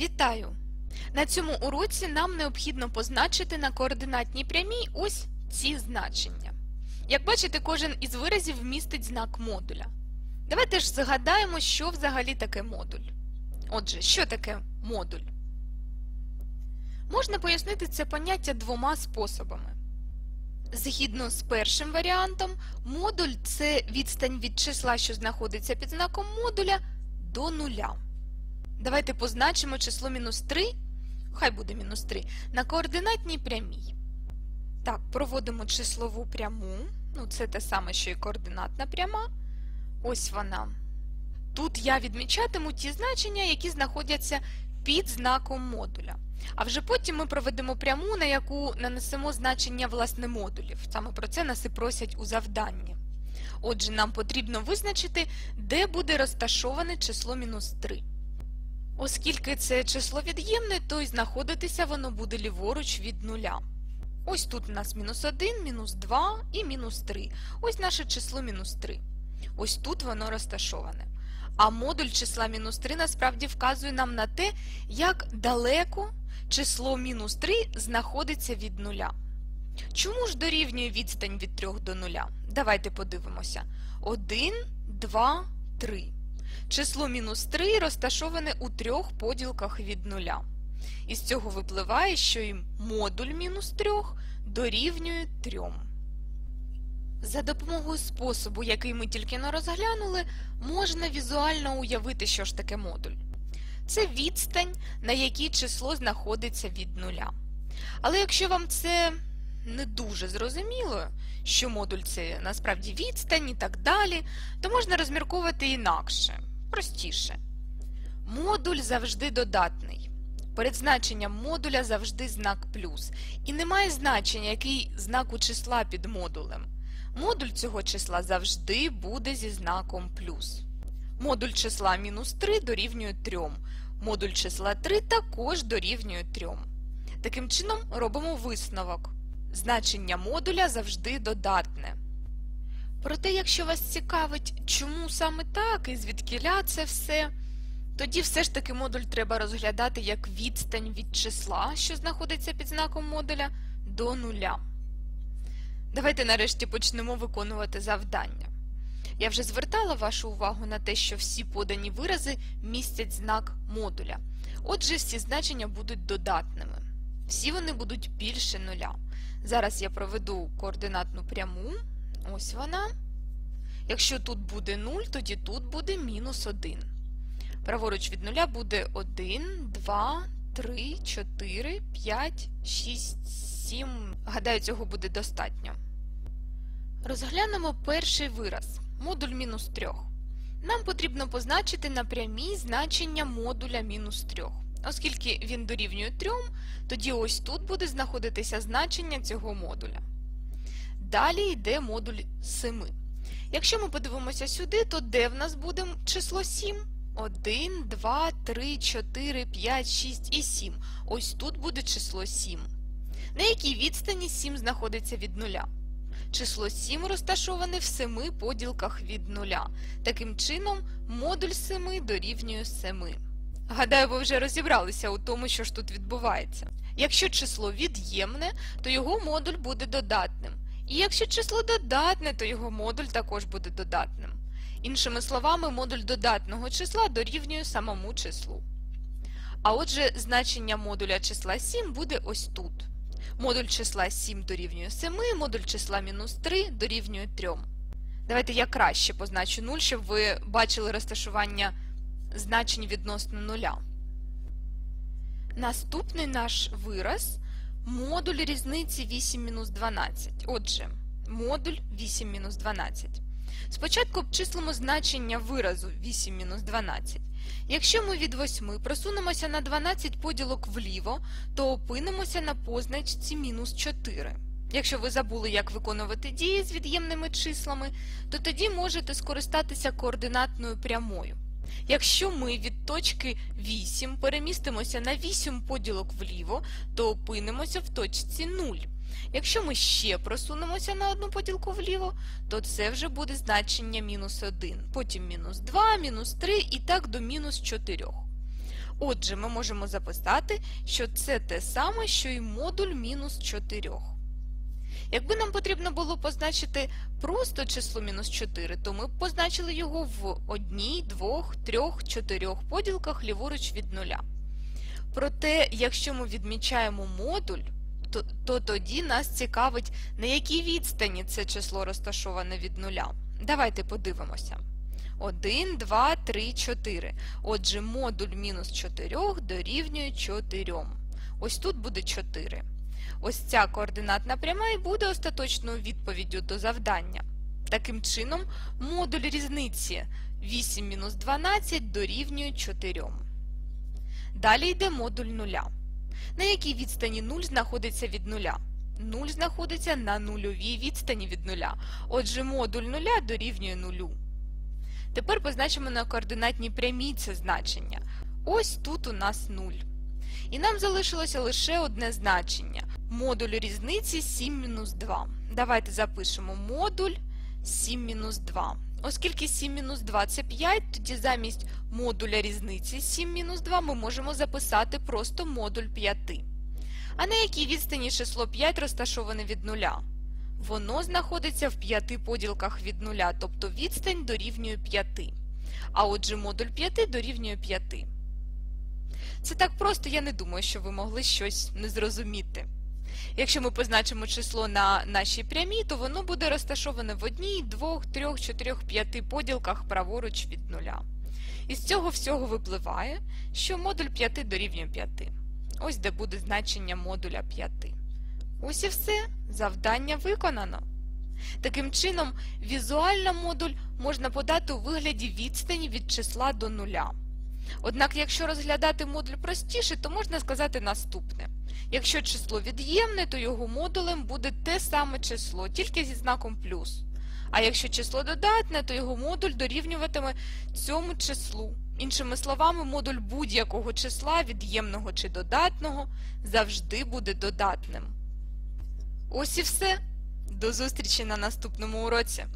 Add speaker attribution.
Speaker 1: Вітаю! На цьому уроці нам необхідно позначити на координатній прямій ось ці значення. Як бачите, кожен із виразів містить знак модуля. Давайте ж згадаємо, що взагалі таке модуль. Отже, що таке модуль? Можна пояснити це поняття двома способами. Згідно з першим варіантом, модуль це відстань від числа, що знаходиться під знаком модуля, до нуля. Давайте позначимо число мінус 3, хай буде мінус 3, на координатній прямій. Так, проводимо числову пряму, ну це те саме, що і координатна пряма. Ось вона. Тут я відмічатиму ті значення, які знаходяться під знаком модуля. А вже потім ми проведемо пряму, на яку нанесемо значення власне модулів. Саме про це нас і просять у завданні. Отже, нам потрібно визначити, де буде розташоване число мінус 3. Оскільки це число від'ємне, то й знаходитися воно буде ліворуч від нуля. Ось тут у нас мінус 1, мінус 2 і мінус 3. Ось наше число мінус 3. Ось тут воно розташоване. А модуль числа мінус 3 насправді вказує нам на те, як далеко число мінус 3 знаходиться від нуля. Чому ж дорівнює відстань від 3 до нуля? Давайте подивимося. 1, 2, 3. Число мінус 3 розташоване у трьох поділках від нуля. Із цього випливає, що і модуль мінус 3 дорівнює 3. За допомогою способу, який ми тільки не розглянули, можна візуально уявити, що ж таке модуль. Це відстань, на якій число знаходиться від нуля. Але якщо вам це не дуже зрозуміло, що модуль це насправді відстань і так далі, то можна розмірковувати інакше, простіше. Модуль завжди додатний. Перед значенням модуля завжди знак плюс. І немає значення, який знак у числа під модулем. Модуль цього числа завжди буде зі знаком плюс. Модуль числа мінус 3 дорівнює 3. Модуль числа 3 також дорівнює 3. Таким чином робимо висновок. Значення модуля завжди додатне. Проте, якщо вас цікавить, чому саме так і звідкіля це все, тоді все ж таки модуль треба розглядати як відстань від числа, що знаходиться під знаком модуля, до нуля. Давайте нарешті почнемо виконувати завдання. Я вже звертала вашу увагу на те, що всі подані вирази містять знак модуля. Отже, всі значення будуть додатними. Всі вони будуть більше нуля. Зараз я проведу координатну пряму. Ось вона. Якщо тут буде 0, тоді тут буде мінус 1. Праворуч від нуля буде 1, 2, 3, 4, 5, 6, 7. Гадаю, цього буде достатньо. Розглянемо перший вираз модуль мінус 3. Нам потрібно позначити на прямій значення модуля мінус 3. Оскільки він дорівнює 3, тоді ось тут буде знаходитися значення цього модуля. Далі йде модуль 7. Якщо ми подивимося сюди, то де в нас буде число 7? 1, 2, 3, 4, 5, 6 і 7. Ось тут буде число 7. На якій відстані 7 знаходиться від нуля? Число 7 розташоване в 7 поділках від нуля. Таким чином, модуль 7 дорівнює 7. Гадаю, ви вже розібралися у тому, що ж тут відбувається. Якщо число від'ємне, то його модуль буде додатним. І якщо число додатне, то його модуль також буде додатним. Іншими словами, модуль додатного числа дорівнює самому числу. А отже, значення модуля числа 7 буде ось тут. Модуль числа 7 дорівнює 7, модуль числа мінус 3 дорівнює 3. Давайте я краще позначу 0, щоб ви бачили розташування значень відносно нуля. Наступний наш вираз модуль різниці 8-12. Отже, модуль 8-12. Спочатку обчислимо значення виразу 8-12. Якщо ми від 8 просунемося на 12 поділок вліво, то опинимося на позначці мінус 4. Якщо ви забули, як виконувати дії з від'ємними числами, то тоді можете скористатися координатною прямою. Якщо ми від точки 8 перемістимося на 8 поділок вліво, то опинимося в точці 0. Якщо ми ще просунемося на одну поділку вліво, то це вже буде значення мінус 1, потім мінус 2, мінус 3 і так до мінус 4. Отже, ми можемо записати, що це те саме, що і модуль мінус 4. Якби нам потрібно було позначити просто число мінус 4, то ми б позначили його в одній, двох, трьох, чотирьох поділках ліворуч від нуля. Проте, якщо ми відмічаємо модуль, то, то тоді нас цікавить, на якій відстані це число розташоване від нуля. Давайте подивимося. 1, 2, 3, 4. Отже, модуль мінус 4 дорівнює 4. Ось тут буде 4. Ось ця координатна пряма і буде остаточною відповіддю до завдання. Таким чином, модуль різниці 8 мінус 12 дорівнює 4. Далі йде модуль нуля. На якій відстані 0 знаходиться від нуля? 0 знаходиться на нульовій відстані від нуля. Отже, модуль нуля дорівнює нулю. Тепер позначимо на координатній прямій це значення. Ось тут у нас 0. І нам залишилося лише одне значення. Модуль різниці 7 мінус 2. Давайте запишемо модуль 7 мінус 2. Оскільки 7 мінус 2 це 5, тоді замість модуля різниці 7 мінус 2 ми можемо записати просто модуль 5. А на якій відстані число 5 розташоване від нуля? Воно знаходиться в п'яти поділках від нуля, тобто відстань дорівнює 5. А отже, модуль 5 дорівнює 5. Це так просто, я не думаю, що ви могли щось не зрозуміти. Якщо ми позначимо число на нашій прямій, то воно буде розташоване в одній, двох, трьох, чотирьох, п'яти поділках праворуч від нуля. Із цього всього випливає, що модуль 5 дорівнює 5. Ось де буде значення модуля 5. Ось і все, завдання виконано. Таким чином, візуально модуль можна подати у вигляді відстані від числа до нуля. Однак, якщо розглядати модуль простіше, то можна сказати наступне. Якщо число від'ємне, то його модулем буде те саме число, тільки зі знаком плюс. А якщо число додатне, то його модуль дорівнюватиме цьому числу. Іншими словами, модуль будь-якого числа, від'ємного чи додатного, завжди буде додатним. Ось і все. До зустрічі на наступному уроці.